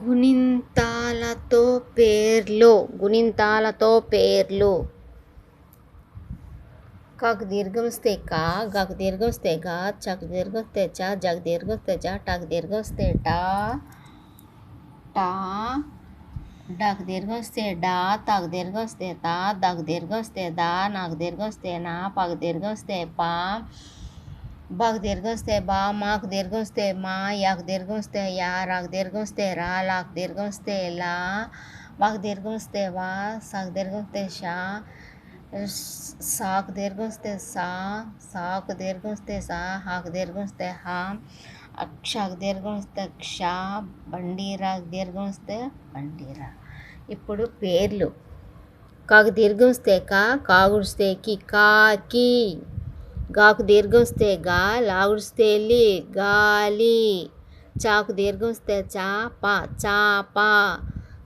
గుణింతాలతో పేర్లు గుణింతాలతో పేర్లు కాకు దీర్ఘం వస్తే కా గాకు దీర్ఘం వస్తే గా చకు దీర్ఘం వస్తే చ జగ దీర్ఘం వస్తే జ టకు దీర్ఘం వస్తే టా టా డాకు దీర్ఘం వస్తే డా తగు దీర్ఘం వస్తే తా దగు దీర్ఘం వస్తే దా నాకు దీర్ఘం వస్తే నా పగ దీర్ఘం వస్తే పా బాకు దీర్ఘం వస్తే బా మాకు దీర్ఘం వస్తే మా యాకు దీర్ఘం వస్తే యా రాకు దీర్ఘం వస్తే రా లాకు దీర్ఘం వస్తే లా వాకు దీర్ఘం వస్తే వా సాకు దీర్ఘం వస్తే షా సాకు దీర్ఘం వస్తే సా సాకు దీర్ఘం వస్తే సా హాకు దీర్ఘం వస్తే హా అక్షాకు దీర్ఘం వస్తే క్ష బండీరాకు దీర్ఘం వస్తే బండీరా ఇప్పుడు పేర్లు. కాకు దీర్ఘం వస్తే కా కాగుడిస్తే కి కాకి గాకు దీర్ఘం వస్తే గా లాగుడిస్తే లి గాలి చాకు దీర్ఘం వస్తే చా పా చాప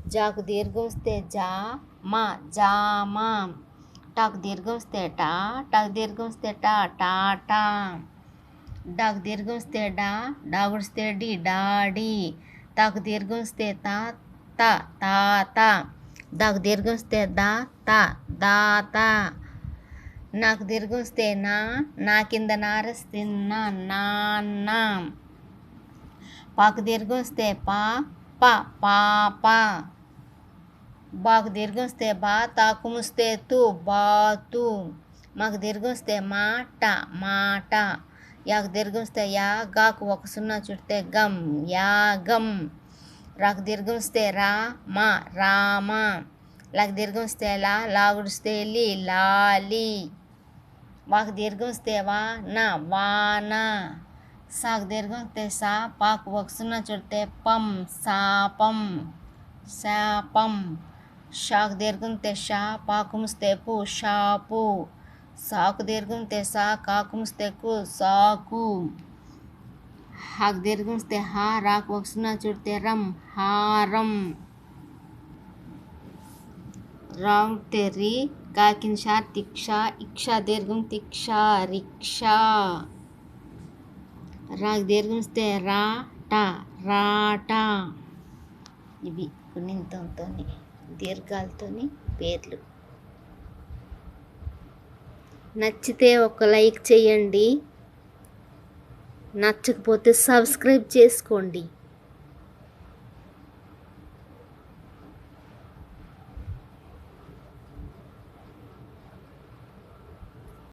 జాకు దీర్ఘం వస్తే జా మా జామా టాకు దీర్ఘం వస్తే టా టాకు దీర్ఘం వస్తే టా టాటా డాకు దీర్ఘం వస్తే డా డాగుడిస్తే డి డాడి తాకు దీర్ఘం వస్తే తా త తాత దాకు దీర్ఘం వస్తే దా త దాత నాకు తిరిగి వస్తే నా నా కింద నారస్తున్న నా నాన్న పాకు తిరిగి వస్తే పా పా పాప బాకు తిరిగి వస్తే బా తాకు ముస్తే తు బాతు మాకు తిరిగి వస్తే మాట మాట. యాకు తిరిగి వస్తే యా గాకు ఒక సున్నా చుడితే గమ్ యాగం రాకు దీర్ఘం వస్తే రా మా రామ. లాకు దీర్ఘం వస్తే లా లాగుడిస్తే లి లాలి వాకు దీర్ఘం వస్తే వా నా వాన సాకు దీర్ఘం వస్తే సా పాకు ఒక సున్నా చుడితే పం సాపం శాపం షాకు దీర్ఘం తెషా పాకుముస్తేపు పు షాపు సాకు దీర్ఘం తెసా కాకుముస్తేకు కు సాకు. హాకు దీర్ఘం వస్తే హా రాకు ఒక సున్నా చుడితే రం. హారం రాంగ్ తెర్రి కాకిన్షా తిక్ష ఇక్ష దీర్ఘం తిక్ష రిక్షా. రాకు దీర్ఘం వస్తే రా టా రాటా ఇవి గుణింతంతో దీర్ఘాలతో పేర్లు. నచ్చితే ఒక లైక్ చేయండి. నచ్చకపోతే సబ్స్క్రైబ్ చేసుకోండి.